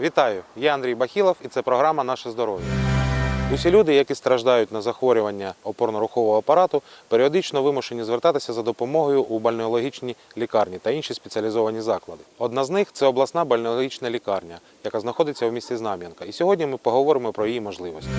Вітаю! Я Андрій Бахілов і це програма Наше здоров'я. Усі люди, які страждають на захворювання опорно-рухового апарату, періодично вимушені звертатися за допомогою у бальнеологічні лікарні та інші спеціалізовані заклади. Одна з них це обласна бальнеологічна лікарня, яка знаходиться у місті Знам'янка. І сьогодні ми поговоримо про її можливості.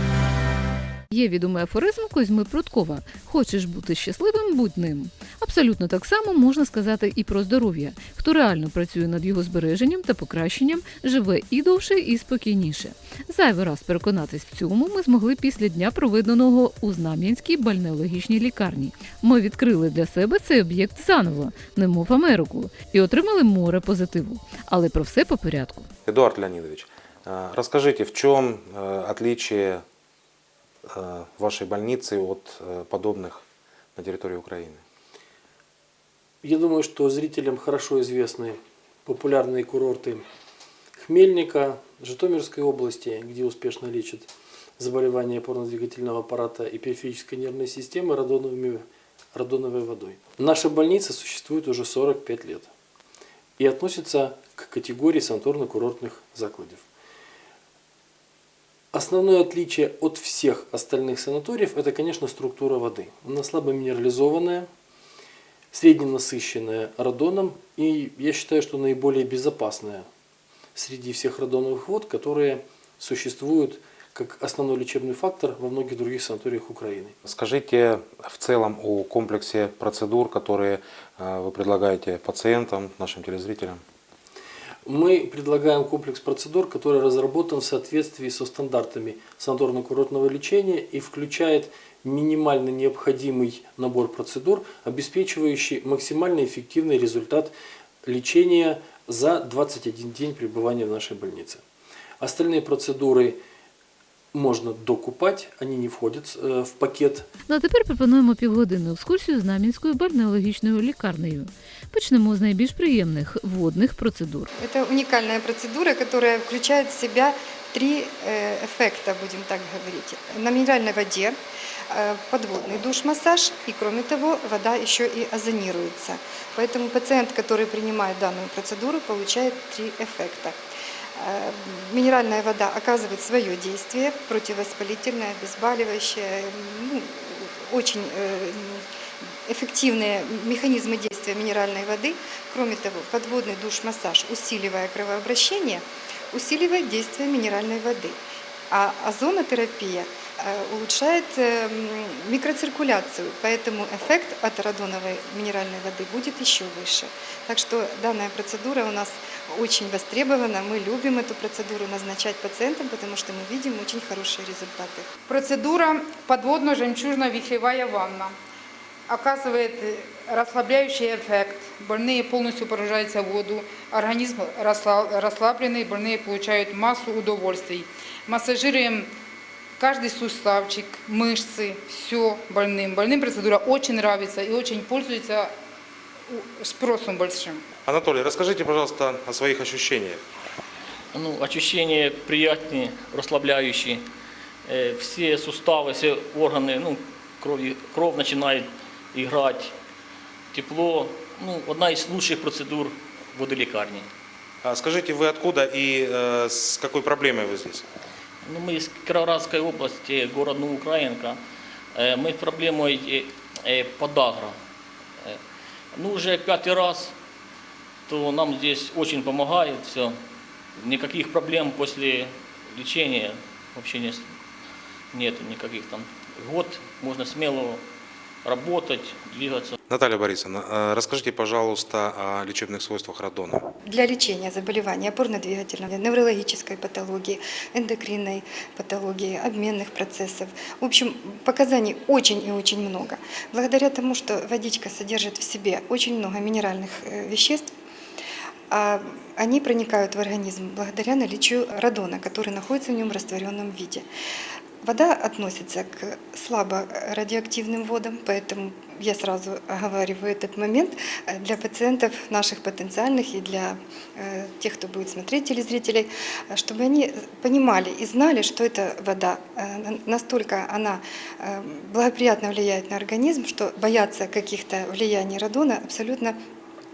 Є відомий афоризм Козьми Пруткова Хочеш бути щасливим, будь ним. Абсолютно так само можна сказати і про здоров'я. Хто реально працює над його збереженням та покращенням, живе і довше, і спокійніше. Зайвий раз переконатись в цьому ми змогли після дня, проведеного у Знам'янській бальнеологічній лікарні. Ми відкрили для себе цей об'єкт заново, немов Америку, і отримали море позитиву. Але про все по порядку. Эдуард Леонидович, э, расскажите, в чем э, отличие э, вашей больницы от э, подобных на территории Украины? Я думаю, что зрителям хорошо известны популярные курорты Хмельника, Житомирской области, где успешно лечат заболевания опорно-двигательного аппарата и периферической нервной системы радоновыми, радоновой водой. Наша больница существует уже 45 лет и относится к категории санаторно-курортных закладов. Основное отличие от всех остальных санаториев – это, конечно, структура воды. Она слабо минерализованная, средненасыщенная радоном и, я считаю, что наиболее безопасная среди всех радоновых вод, которые существуют как основной лечебный фактор во многих других санаториях Украины. Скажите в целом о комплексе процедур, которые э, вы предлагаете пациентам, нашим телезрителям. Мы предлагаем комплекс процедур, который разработан в соответствии со стандартами санаторно-курортного лечения и включает минимально необходимый набор процедур, обеспечивающий максимально эффективный результат лечения за 21 день пребывания в нашей больнице. Остальные процедуры можно докупать, они не входят э, в пакет Ну а тепер пропонуємо півгодинну екскурсію Знам'янською бальнеологічною лікарнею. Почнемо з найбільш приємних водних процедур. Это уникальная процедура, которая включает в себя три э, эффекта, будем так говорить. На минеральной воде э, подводный душ-массаж, и кроме того, вода еще и озонируется. Поэтому пациент, который принимает данную процедуру, получает три эффекта. Э, Минеральная вода оказывает свое действие, противовоспалительное, обезболивающее, ну, очень э, эффективные механизмы действия минеральной воды. Кроме того, подводный душ-массаж, усиливая кровообращение, усиливает действие минеральной воды. А озонотерапия э, улучшает э, м, микроциркуляцию, поэтому эффект от радоновой минеральной воды будет еще выше. Так что данная процедура у нас очень востребована. Мы любим эту процедуру назначать пациентам, потому что мы видим очень хорошие результаты. Процедура подводно-жемчужно-вихревая ванна оказывает расслабляющий эффект. Больные полностью погружаются в воду, организм расслаб- расслабленный, больные получают массу удовольствий. Массажируем каждый суставчик, мышцы, все больным. Больным процедура очень нравится и очень пользуется спросом большим. Анатолий, расскажите, пожалуйста, о своих ощущениях. Ну, ощущения приятные, расслабляющие. Э, Все суставы, все органы, ну, кровь, кровь начинает играть, тепло. Ну, одна из лучших процедур водолекарни. А Скажите, вы откуда и э, с какой проблемой вы здесь? Ну, мы из Кировоградской области, город Новоукраинка. Э, Мы с проблемой э, подагра. Ну, уже пятый раз, то нам здесь очень помогает все. Никаких проблем после лечения вообще нет, с- нет никаких там. Год можно смело работать, двигаться. Наталья Борисовна, э, расскажите, пожалуйста, о лечебных свойствах радона. Для лечения заболеваний опорно-двигательной, неврологической патологии, эндокринной патологии, обменных процессов. В общем, показаний очень и очень много. Благодаря тому, что водичка содержит в себе очень много минеральных э, веществ, а они проникают в организм благодаря наличию радона, который находится в нем в растворенном виде. Вода относится к слабо радиоактивным водам, поэтому я сразу оговариваю этот момент э, для пациентов наших потенциальных и для э, тех, кто будет смотреть телезрителей, э, чтобы они понимали и знали, что эта вода. На- настолько она благоприятно влияет на организм, что бояться каких-то влияний радона абсолютно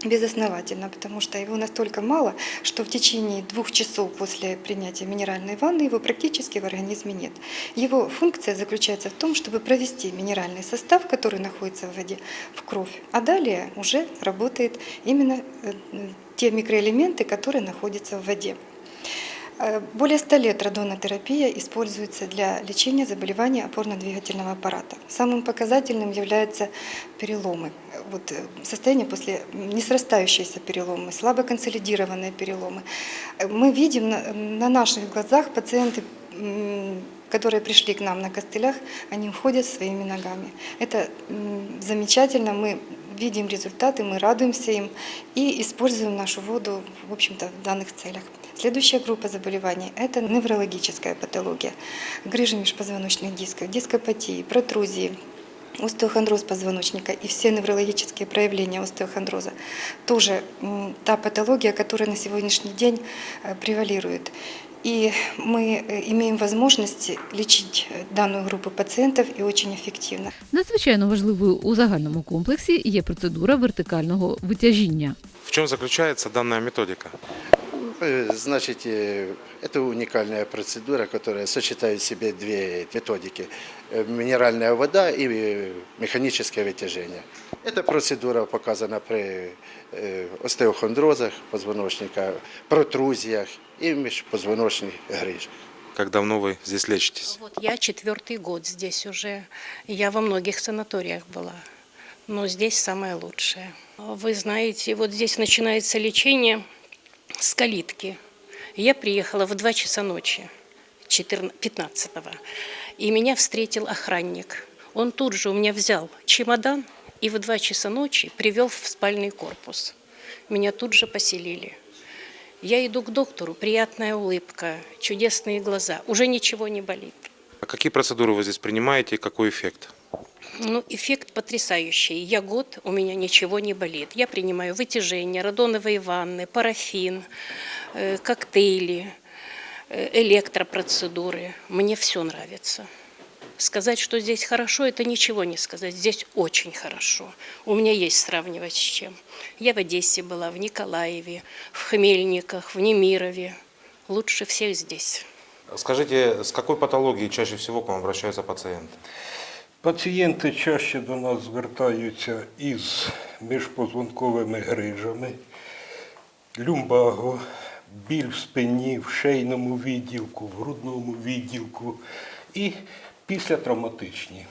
безосновательно, потому что его настолько мало, что в течение двух часов после принятия минеральной ванны его практически в организме нет. Его функция заключается в том, чтобы провести минеральный состав, который находится в воде, в кровь, а далее уже работает именно э, те микроэлементы, которые находятся в воде. Э, Более 100 лет радонотерапия используется для лечения заболеваний опорно-двигательного аппарата. Самым показательным являются переломы. Вот э, состояние после несрастающиеся переломы, слабо консолидированные переломы. Э, Мы видим на, на наших глазах пациенты, которые пришли к нам на костылях, они уходят своими ногами. Это замечательно, мы видим результаты, мы радуемся им и используем нашу воду, в общем-то, в данных целях. Следующая группа заболеваний – это неврологическая патология. Грыжи межпозвоночных дисков, дископатии, протрузии, остеохондроз позвоночника и все неврологические проявления остеохондроза. Тоже м, та патология, которая на сегодняшний день э, превалирует. И мы э, имеем возможность лечить э, данную группу пациентов и очень эффективно. Надзвичайно важливою у загальному комплексі є процедура вертикального витяжіння. В чем заключается данная методика? Э, Значит, э, это уникальная процедура, которая сочетает в себе две методики. Э, Минеральная вода и механическое вытяжение. Эта процедура показана при остеохондрозах позвоночника, протрузиях и межпозвоночных грыжах. Как давно вы здесь лечитесь? Вот я четвертый год здесь уже. Я во многих санаториях была, но здесь самое лучшее. Вы знаете, вот здесь начинается лечение с калитки. Я приехала в 2 часа ночи, 15 и меня встретил охранник. Он тут же у меня взял чемодан и в 2 часа ночи привел в спальный корпус. Меня тут же поселили. Я иду к доктору, приятная улыбка, чудесные глаза, уже ничего не болит. А какие процедуры вы здесь принимаете и какой эффект? Ну, эффект потрясающий. Я год, у меня ничего не болит. Я принимаю вытяжение, радоновые ванны, парафин, э, коктейли, э, электропроцедуры. Мне все нравится. Сказать, что здесь хорошо, это ничего не сказать. Здесь очень хорошо. У меня есть сравнивать с чем. Я в Одессе была, в Николаеве, в Хмельниках, в Немирове. Лучше всех здесь. Скажите, с какой патологией чаще всего к вам обращаются пациенты? Пацієнти чаще до нас звертаються із міжпозвонковими грижами, люмбаго, біль в спині, в шийному відділку, в грудному відділку і післятравматичні.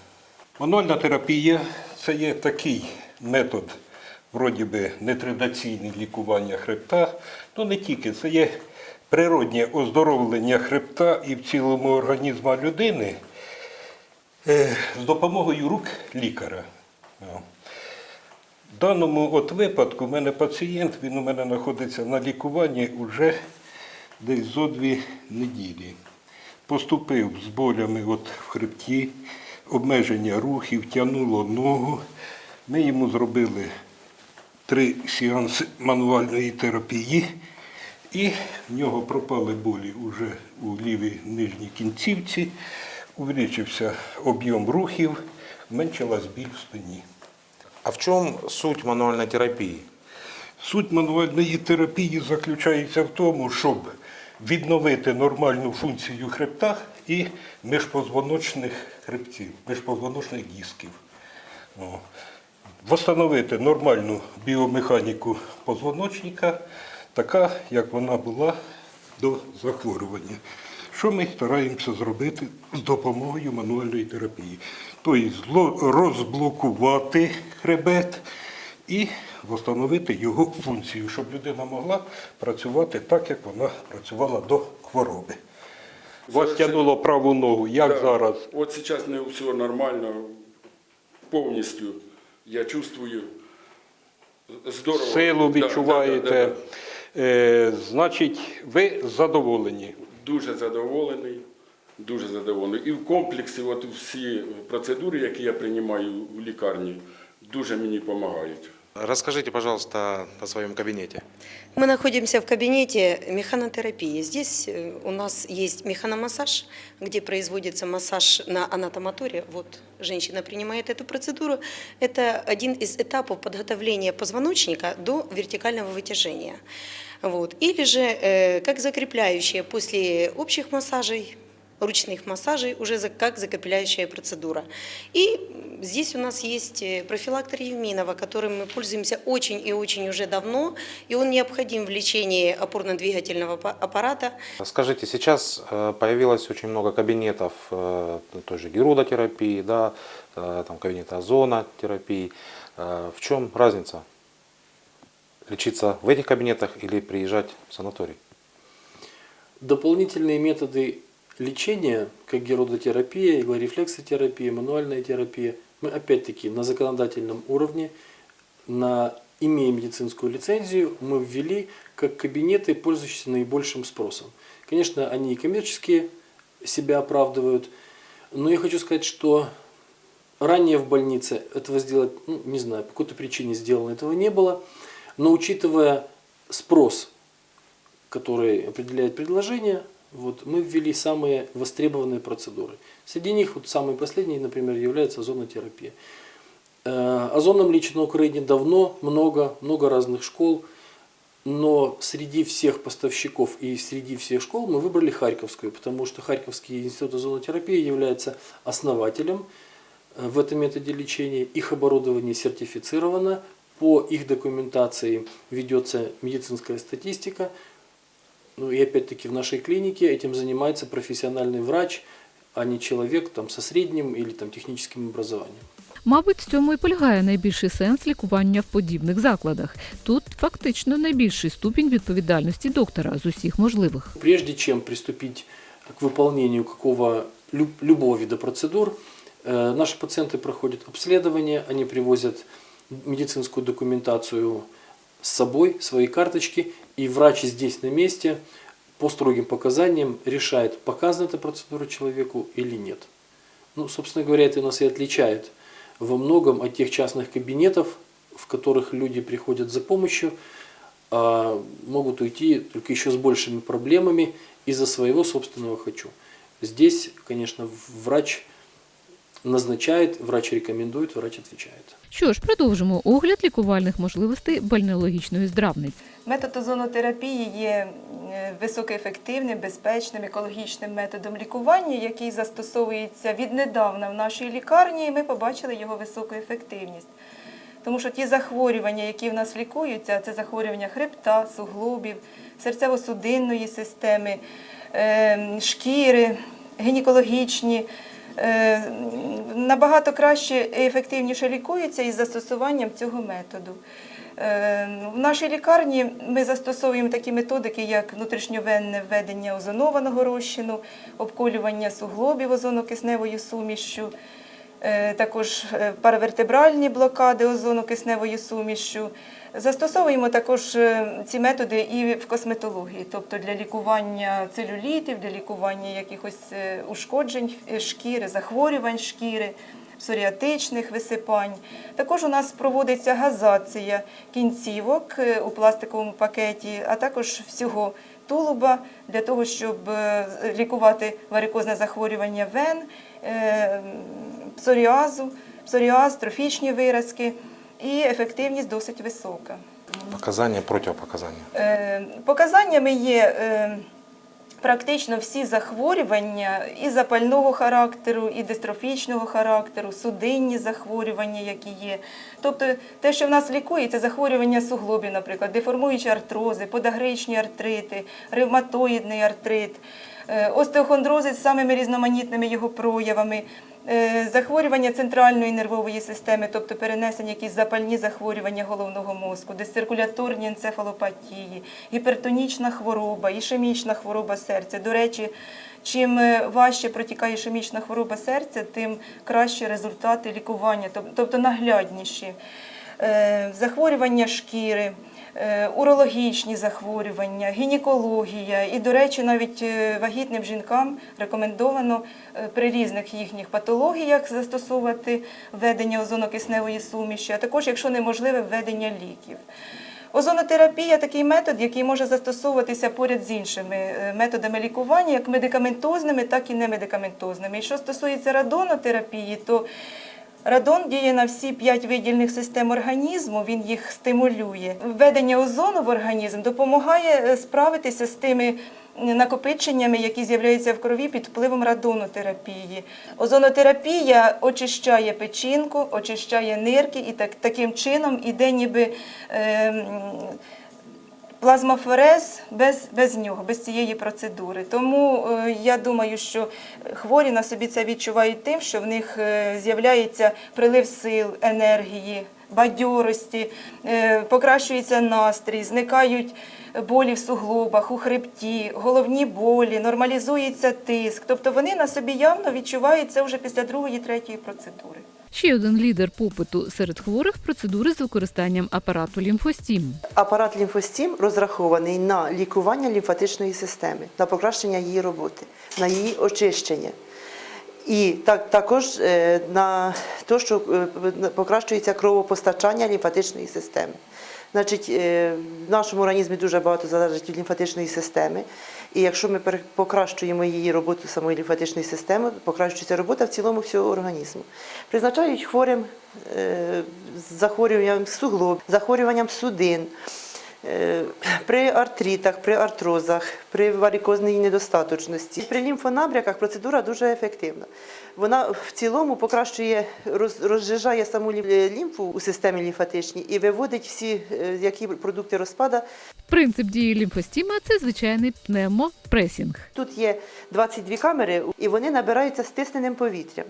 Мануальна терапія це є такий метод, вроді би, нетрадиційне лікування хребта, ну не тільки, це є природнє оздоровлення хребта і в цілому організму людини. Е, з допомогою рук лікаря. В даному от випадку в мене пацієнт, він у мене знаходиться на лікуванні вже десь зо дві неділі. Поступив з болями от в хребті, обмеження рухів, тягнуло ногу. Ми йому зробили три сеанси мануальної терапії, і в нього пропали болі вже у лівій нижній кінцівці, увеличився об'єм рухів, зменшилась біль в спині. А в чем суть мануальной терапии? Суть мануальної терапії заключається в тому, щоб відновити нормальну функцію хребта і міжпозвоночних хребтів, міжпозвоночних дисків. О. Восстановити нормальну біомеханіку позвоночника, така, як вона була до захворювання. Що ми стараємося зробити з допомогою мануальної терапії? Тобто зло- розблокувати хребет і встановити його функцію, щоб людина могла працювати так, як вона працювала до хвороби. Вас тягнуло праву ногу, як Да. зараз? Вот сейчас мне все нормально, полностью я чувствую здорово. Силу Да, відчуваєте. да, да, да. Е, значить, ви задоволені. Дуже задоволений, дуже задоволений. І в комплексі от всі процедури, які я приймаю в лікарні, дуже мені допомагають. Расскажите, пожалуйста, о своем кабинете. Мы находимся в кабинете механотерапии. Здесь э, у нас есть механомассаж, где производится массаж на анатомоторе. Вот женщина принимает эту процедуру. Это один из этапов подготовления позвоночника до вертикального вытяжения. Вот. Или же э, как закрепляющая после общих массажей, ручных массажей, уже как закрепляющая процедура. И здесь у нас есть э, профилактор Евминова, которым мы пользуемся очень и очень уже давно, и он необходим в лечении опорно-двигательного аппа- аппарата. Скажите, сейчас э, появилось очень много кабинетов э, той же герудотерапии, да, там кабинета озонотерапии. В чем разница? Лечиться в этих кабинетах или приезжать в санаторий? Дополнительные методы лечения, как геродотерапия, иглорефлексотерапия, мануальная терапия, мы опять-таки на законодательном уровне, на, имея медицинскую лицензию, мы ввели как кабинеты, пользующиеся наибольшим спросом. Конечно, они и коммерческие себя оправдывают, но я хочу сказать, что ранее в больнице этого сделать, ну, не знаю, по какой-то причине сделано этого не было, но учитывая спрос который определяет предложение, вот, мы ввели самые востребованные процедуры. Среди них вот самые последние, например, является озонотерапия. Э, Озоном лечат на Украине давно, много, много разных школ, но среди всех поставщиков и среди всех школ мы выбрали Харьковскую, потому что Харьковский институт озонотерапии является основателем э, в этом методе лечения. Их оборудование сертифицировано, по их документации ведется медицинская статистика. Ну и опять-таки в нашей клинике этим занимается профессиональный врач, а не человек там, со средним или там, техническим образованием. Мабуть, в цьому і полягає найбільший сенс лікування в подібних закладах. Тут фактично найбільший ступінь відповідальності доктора з усіх можливих. Прежде чем приступить к выполнению какого люб- любого вида процедур, э, наши пациенты проходят обследование, они привозят медицинскую документацию с собой, свои карточки, и врач здесь на месте по строгим показаниям решает, показана эта процедура человеку или нет. Ну, собственно говоря, это нас и отличает во многом от тех частных кабинетов, в которых люди приходят за помощью, а могут уйти только еще с большими проблемами из-за своего собственного «хочу». Здесь, конечно, врач назначает, врач рекомендует, врач отвечает. Що ж, продовжимо огляд лікувальних можливостей бальнеологічної здравниці. Метод озонотерапії є е, високоефективним, безпечним, екологічним методом лікування, який застосовується віднедавна в нашій лікарні, і ми побачили його високу ефективність. Тому що ті захворювання, які в нас лікуються, це захворювання хребта, суглобів, серцево-судинної системи, е, шкіри, гінекологічні, набагато краще і ефективніше лікуються із застосуванням цього методу. Е, В нашій лікарні ми застосовуємо такі методики, як внутрішньовенне введення озонованого розчину, обколювання суглобів озонокисневою сумішшю, е, також е, паравертебральні блокади озонокисневою сумішшю. Застосовуємо також е, ці методи і в косметології, тобто для лікування целюлітів, для лікування якихось е, ушкоджень е, шкіри, захворювань шкіри псоріатичних висипань. Також у нас проводиться газація кінцівок е, у пластиковому пакеті, а також всього тулуба для того, щоб е, лікувати варикозне захворювання вен, е, псоріазу, псоріаз, трофічні виразки. І ефективність досить висока. Показания, противопоказания. Е, Показаннями є е, практично всі захворювання і запального характеру, і дистрофічного характеру, судинні захворювання, які є. Тобто те, що в нас лікує, це захворювання суглобів, наприклад, деформуючі артрози, подагричні артрити, ревматоїдний артрит, е, остеохондрози з самими різноманітними його проявами. Е, Захворювання центральної нервової системи, тобто перенесення якісь запальні захворювання головного мозку, дисциркуляторні енцефалопатії, гіпертонічна хвороба, ішемічна хвороба серця. До речі, чим е, важче протікає ішемічна хвороба серця, тим кращі результати лікування, тобто наглядніші. Е, Захворювання шкіри, урологічні захворювання, гінекологія. І, до речі, навіть е, вагітним жінкам рекомендовано е, при різних їхніх патологіях застосовувати введення озонокисневої суміші, а також, якщо неможливе, введення ліків. Озонотерапія такий метод, який може застосовуватися поряд з іншими е, методами лікування, як медикаментозними, так і немедикаментозними. І що стосується радонотерапії, то Радон діє на всі п'ять видільних систем організму, він їх стимулює. Введення озону в організм допомагає е, справитися з тими накопиченнями, які з'являються в крові під впливом радонотерапії. Озонотерапія очищає печінку, очищає нирки і так, таким чином іде ніби. Е, Плазмоферез без, без нього, без цієї процедури. Тому е, я думаю, що хворі на собі це відчувають тим, що в них е, з'являється прилив сил, енергії, бадьорості, е, покращується настрій, зникають болі в суглобах, у хребті, головні болі, нормалізується тиск. Тобто вони на собі явно відчувають це вже після другої, третьої процедури. Ще один лідер попиту серед хворих процедури з використанням апарату лімфостім. Апарат лімфостім розрахований на лікування лімфатичної системи, на покращення її роботи, на її очищення. І так, також е, на те, що е, покращується кровопостачання лімфатичної системи. Значить, е, в нашому організмі дуже багато залежить від лімфатичної системи. І якщо ми покращуємо її роботу самої лімфатичної системи, покращується робота в цілому всього організму. Призначають хворим е, захворюванням суглоб, захворюванням судин. Е, При артритах, при артрозах, при варикозній недостаточності. При лімфонабряках процедура дуже ефективна. Вона в цілому покращує, роз- розжижає саму лімфу у системі лімфатичній і виводить всі е, які продукти розпада. Принцип дії лімфостіма це звичайний пневмопресінг. Тут є 22 камери, і вони набираються стисненим повітрям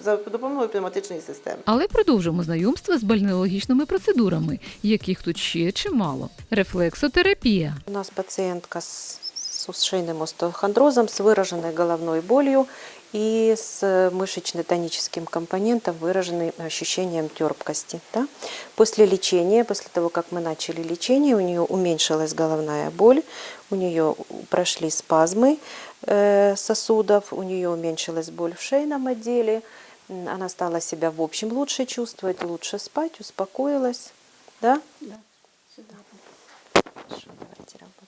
за допомогою пневматичної системи. Але продовжимо знайомство з бальнеологічними процедурами, яких тут ще чимало. Рефлексотерапія. У нас пациентка с, с ушейным остеохондрозом, с выраженной головной болью и с мышечно-тоническим компонентом, выраженным ощущением терпкости. Да? После лечения, после того, как мы начали лечение, у нее уменьшилась головная боль, у нее прошли спазмы э, сосудов, у нее уменьшилась боль в шейном отделе, м, она стала себя в общем лучше чувствовать, лучше спать, успокоилась. Да? Да. Сюда. Хорошо, давайте работаем.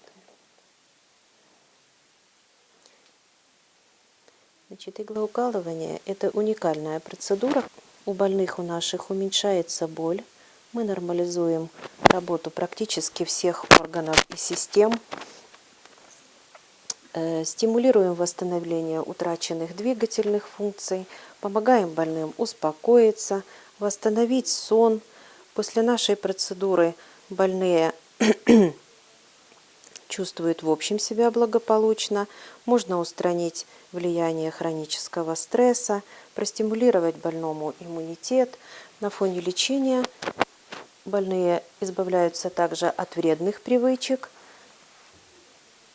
Значит, иглоукалывание – это уникальная процедура. У больных у наших уменьшается боль. Мы нормализуем работу практически всех органов и систем. Э, Стимулируем восстановление утраченных двигательных функций, помогаем больным успокоиться, восстановить сон. После нашей процедуры больные чувствуют в общем себя благополучно. Можно устранить влияние хронического стресса, простимулировать больному иммунитет. На фоне лечения больные избавляются также от вредных привычек.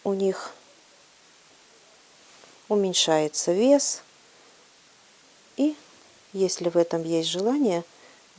У них уменьшается вес. И если в этом есть желание,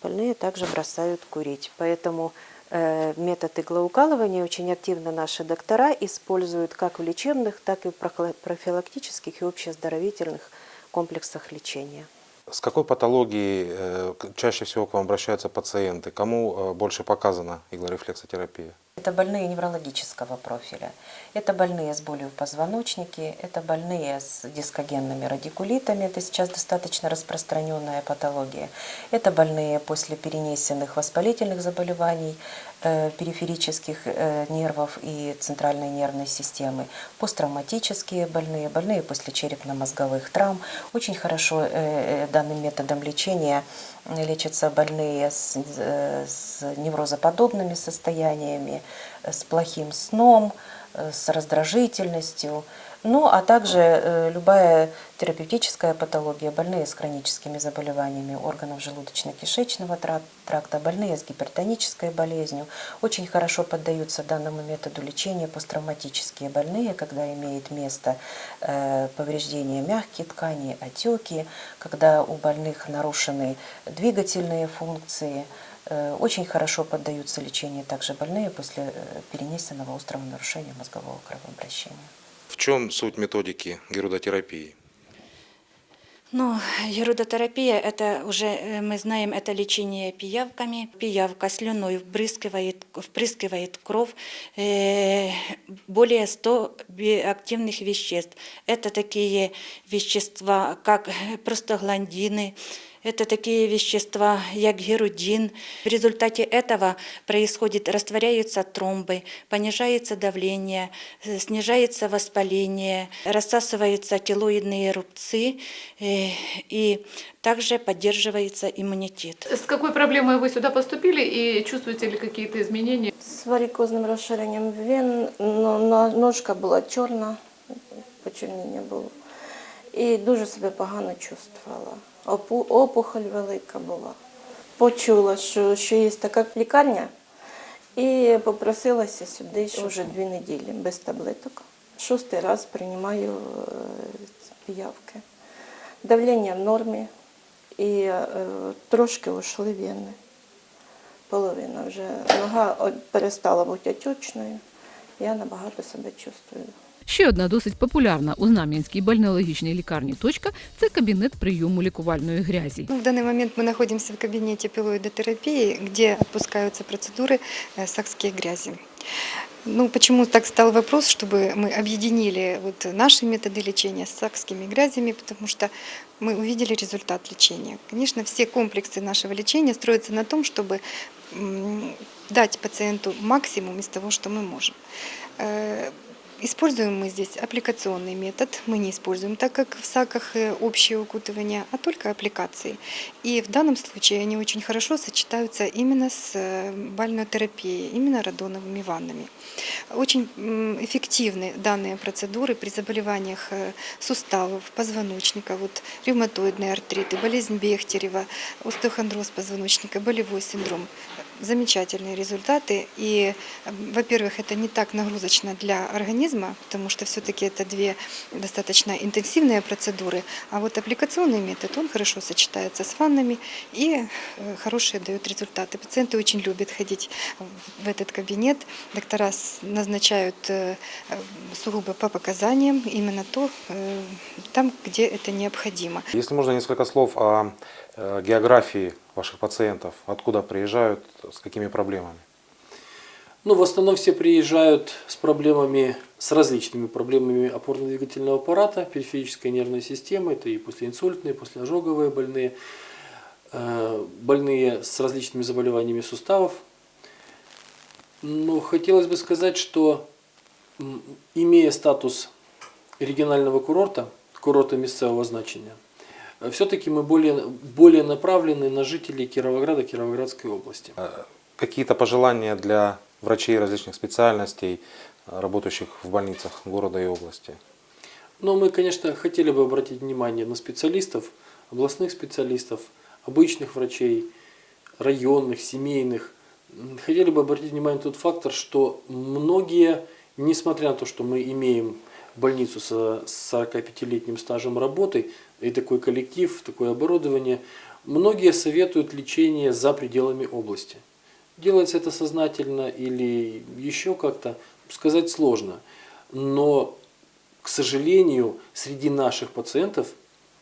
больные также бросают курить. Поэтому э, метод иглоукалывания очень активно наши доктора используют как в лечебных, так и в профилактических и общеоздоровительных комплексах лечения. С какой патологией э, чаще всего к вам обращаются пациенты? Кому э, больше показана иглорефлексотерапия? Это больные неврологического профиля. Это больные с болью в позвоночнике, это больные с дискогенными радикулитами, это сейчас достаточно распространенная патология. Это больные после перенесенных воспалительных заболеваний периферических э, нервов и центральной нервной системы, посттравматические больные, больные после черепно-мозговых травм. Очень хорошо э, э, данным методом лечения лечатся больные с, э, с неврозоподобными состояниями, э, с плохим сном, э, с раздражительностью, ну а также э, любая терапевтическая патология, больные с хроническими заболеваниями органов желудочно-кишечного трак- тракта, больные с гипертонической болезнью, очень хорошо поддаются данному методу лечения посттравматические больные, когда имеет место э, повреждение мягких тканей, отеки, когда у больных нарушены двигательные функции, Э, Очень хорошо поддаются лечению также больные после перенесенного острого нарушения мозгового кровообращения. В чем суть методики герудотерапии? Ну, ерудотерапия, это уже э, мы знаем, это лечение пиявками. Пиявка слюной впрыскивает, впрыскивает кровь э, более 100 биоактивных веществ. Это такие вещества, как простагландины, это такие вещества, как герудин. В результате этого происходит, растворяются тромбы, понижается давление, э, снижается воспаление, рассасываются телоидные рубцы э, и также поддерживается иммунитет. С какой проблемой вы сюда поступили и чувствуете ли какие-то изменения? З варикозним розширенням вен, но но- ножка була чорна, почерніння було. І дуже себе погано чувствувала. Опу- Опухоль велика була. Почула, що, що є така лікарня, і попросилася сюди вже дві неділі без таблеток. Шостий раз приймаю е, піявки. Давлення в нормі і е, трошки ушли вени. Половина вже нога перестала бути отечною. Я набагато себе чувствую. Ще одна досить популярна у Знам'янській бальнеологічній лікарні точка це кабінет прийому лікувальної грязі. Ну, в данный момент мы находимся в кабинете пилоидотерапии, где отпускаются процедуры э, сакские грязи. Ну, почему так стал вопрос, чтобы мы объединили вот наши методы лечения с сакскими грязями, потому что мы увидели результат лечения. Конечно, все комплексы нашего лечения строятся на том, чтобы м, дать пациенту максимум из того, что мы можем. Используем мы здесь аппликационный метод. Мы не используем, так как в САКах э, общее укутывание, а только аппликации. И в данном случае они очень хорошо сочетаются именно с э, бальнотерапией, именно радоновыми ваннами. Очень эффективны данные процедуры при заболеваниях э, суставов, позвоночника, вот ревматоидные артриты, болезнь Бехтерева, остеохондроз позвоночника, болевой синдром. Замечательные результаты. И, во-первых, это не так нагрузочно для организма, потому что все-таки это две достаточно интенсивные процедуры. А вот аппликационный метод, он хорошо сочетается с ваннами и э, хорошие дает результаты. Пациенты очень любят ходить в этот кабинет. Доктора назначают э, э, сугубо по показаниям именно то, там, где это необходимо. Если можно несколько слов о географии ваших пациентов, откуда приезжают, с какими проблемами? Ну, в основном все приезжают с проблемами, с различными проблемами опорно-двигательного аппарата, периферической нервной системы, это и послеинсультные, послеожоговые больные, э, больные с различными заболеваниями суставов. Но хотелось бы сказать, что имея статус регионального курорта, курорта местного значения, все-таки мы более, более направлены на жителей Кировограда, Кировоградской области. Какие-то пожелания для врачей различных специальностей, э, работающих в больницах города и области? Но мы, конечно, хотели бы обратить внимание на специалистов, областных специалистов, обычных врачей, районных, семейных. Хотели бы обратить внимание на тот фактор, что многие, несмотря на то, что мы имеем больницу со 45-летним стажем работы и такой коллектив, такое оборудование, многие советуют лечение за пределами области. Делается это сознательно или еще как-то, сказать сложно. Но к сожалению, среди наших пациентов,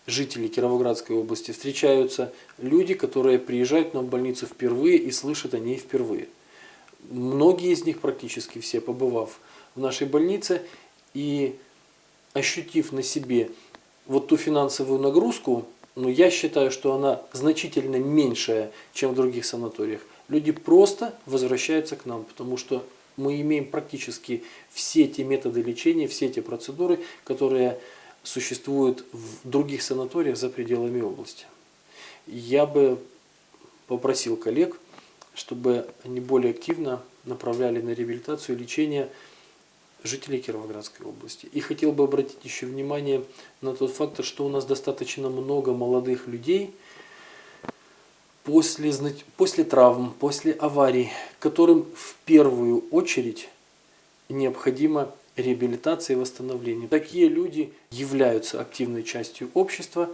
жителей Кировоградской области, встречаются люди, которые приезжают к нам в больницу впервые и слышат о ней впервые. Многие из них, практически все, побывав в нашей больнице и ощутив на себе вот ту финансовую нагрузку, но я считаю, что она значительно меньшая, чем в других санаториях, люди просто возвращаются к нам, потому что мы имеем практически все те методы лечения, все те процедуры, которые существуют в других санаториях за пределами области. Я бы попросил коллег, чтобы они более активно направляли на реабилитацию лечение жителей Кировоградской области. И хотел бы обратить еще внимание на тот фактор, что у нас достаточно много молодых людей после, после травм, после аварий, которым в первую очередь необходима реабилитация и восстановление. Такие люди являются активной частью общества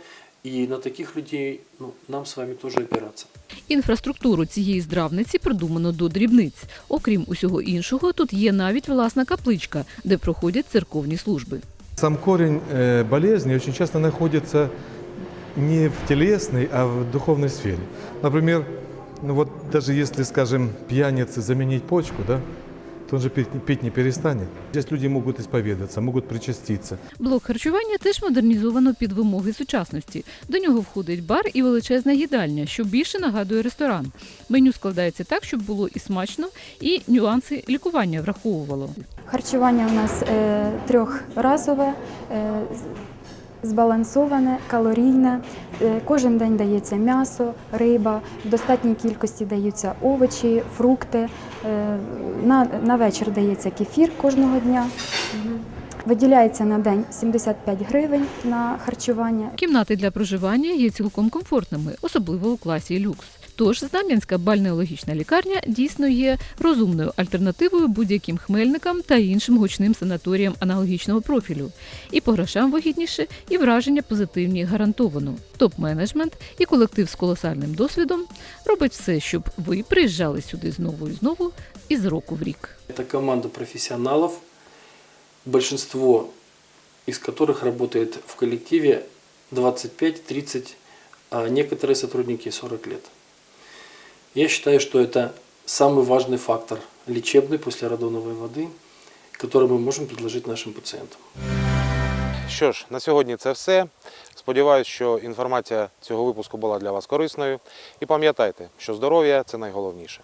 И на таких людей ну, нам с вами тоже опираться. Інфраструктуру цієї здравниці продумано до дрібниць. Окрім усього іншого, тут є навіть власна капличка, де проходять церковні служби. Сам корень э, болезни очень часто находится не в телесной, а в духовной сфере. Например, ну вот даже если, скажем, пьянице заменить почку, да, то он же пить, пить не перестанет. Здесь люди могут исповедаться, могут причаститься. Блок харчування теж модернізовано під вимоги сучасності. До нього входить бар і величезна їдальня, що більше нагадує ресторан. Меню складається так, щоб було і смачно, і нюанси лікування враховувало. Харчування у нас е, трьохразове, е, збалансоване, калорійне. Е, кожен день дається м'ясо, риба, в достатній кількості даються овочі, фрукти. Е, на, на вечір дається кефір кожного дня. Виділяється на день 75 гривень на харчування. Кімнати для проживання є цілком комфортними, особливо у класі люкс. Тож Знам'янська бальнеологічна лікарня дійсно є розумною альтернативою будь-яким хмельникам та іншим гучним санаторіям аналогічного профілю. І по грошам вигідніше, і враження позитивні гарантовано. Топ-менеджмент і колектив з колосальним досвідом робить все, щоб ви приїжджали сюди знову і знову і з року в рік. Это команда профессионалов, большинство из которых работает в коллективе 25-30, а некоторые сотрудники 40 лет. Я считаю, что это самый важный фактор лечебный после радоновой воды, который мы можем предложить нашим пациентам. Що ж, на сьогодні це все. Сподіваюсь, що інформація цього випуску була для вас корисною. І пам'ятайте, що здоров'я це найголовніше.